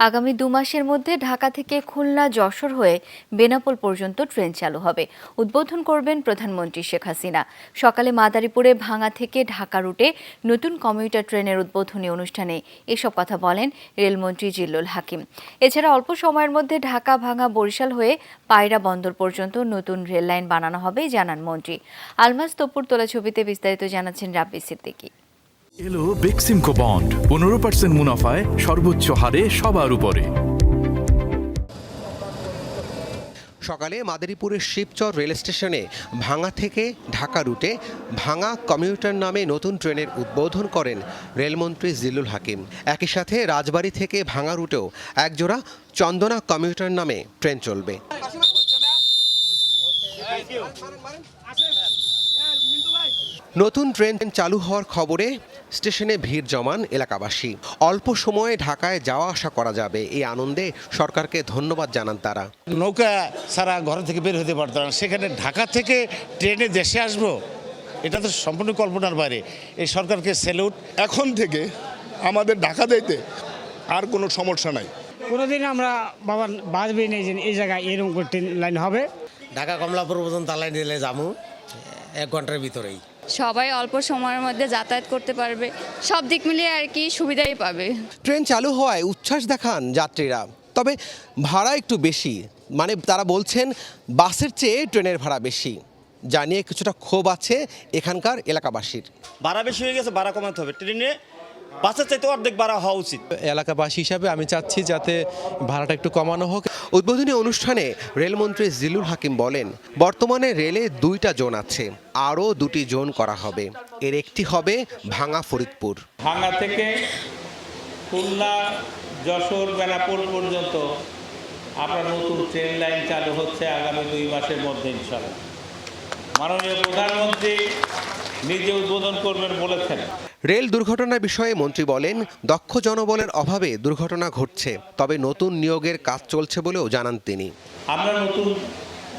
আগামী দু মাসের মধ্যে ঢাকা থেকে খুলনা, যশোর হয়ে বেনাপোল পর্যন্ত ট্রেন চালু হবে। উদ্বোধন করবেন প্রধানমন্ত্রী শেখ হাসিনা। সকালে মাদারীপুরে ভাঙা থেকে ঢাকা রুটে নতুন কমিউটার ট্রেনের উদ্বোধনী অনুষ্ঠানে এসব কথা বলেন রেলমন্ত্রী জিল্লুল হাকিম। এছাড়া অল্প সময়ের মধ্যে ঢাকা ভাঙা বরিশাল হয়ে পায়রা বন্দর পর্যন্ত নতুন রেল লাইন বানানো হবে, জানান মন্ত্রী। আলমাস তপুর তোলা ছবিতে বিস্তারিত জানাচ্ছেন রাব্বি সিদ্দিকী। এলো বেক্সিমকো বন্ড পনেরো পার্সেন্ট মুনাফায় সর্বোচ্চ হারে সবার উপরে। সকালে মাদারীপুরের শিবচর রেল স্টেশনে ভাঙা থেকে ঢাকা রুটে ভাঙা কমিউটার নামে নতুন ট্রেনের উদ্বোধন করেন রেলমন্ত্রী জিল্লুল হাকিম। একই সাথে রাজবাড়ী থেকে ভাঙা রুটেও একজোড়া চন্দনা কমিউটার নামে ট্রেন চলবে। নতুন ট্রেন চালু হওয়ার খবরে স্টেশনে ভিড় জমান এলাকাবাসী। অল্প সময়ে ঢাকায় যাওয়া আসা করা যাবে। এই আনন্দে সরকারকে ধন্যবাদ জানান তারা। নৌকা সারা ঘর থেকে বের হতে পারতাম না। সেখানে ঢাকা থেকে ট্রেনে দেশে আসব এটা তো সম্পূর্ণ কল্পনার বাইরে। এই সরকারকে স্যালুট এখন থেকে আমাদের ঢাকা যাইতে আর কোনো সমস্যা নাই। কোনোদিন আমরা বাবা বাঁচবেই নেই যে এই জায়গায় এরকম ট্রেন লাইন হবে। ঢাকা কমলাপুর পর্যন্ত তালাই দিলে যাব এক ঘণ্টার ভিতরেই। সবাই অল্প সময়ের মধ্যে যাতায়াত করতে পারবে। সব দিক মিলিয়ে আর কি সুবিধাই পাবে। ট্রেন চালু হওয়ায় উচ্ছ্বাস দেখান যাত্রীরা। তবে ভাড়া একটু বেশি। মানে তারা বলছেন বাসের চেয়ে ট্রেনের ভাড়া বেশি। জানিয়ে কিছুটা ক্ষোভ আছে এখানকার এলাকাবাসীর। ভাড়া বেশি হয়ে গেছে ভাড়া কমাতে হবে। ট্রেনে বাসের চাইতে অর্ধেক ভাড়া হওয়া উচিত। এলাকাবাসী হিসাবে আমি চাচ্ছি যাতে ভাড়াটা একটু কমানো হোক। উদ্বোধনী অনুষ্ঠানে রেলমন্ত্রী জিলুল হাকিম বলেন বর্তমানে রেলে দুইটা জোন আছে আরও দুটি জোন করা হবে। এর একটি হবে ভাঙা ফরিদপুর। ভাঙ্গা থেকে খুলনা যশোর বেনাপোল পর্যন্ত আপনার নতুন ট্রেন লাইন চালু হচ্ছে আগামী দুই মাসের মধ্যে ইনশাল্লাহ মাননীয় প্রধানমন্ত্রী নিজে উদ্বোধন করবেন বলেছেন। রেল দুর্ঘটনা বিষয়ে মন্ত্রী বলেন, দক্ষ জনবলের অভাবে দুর্ঘটনা ঘটছে, তবে নতুন নিয়োগের কাজ চলছে বলেও জানান তিনি। আমরা নতুন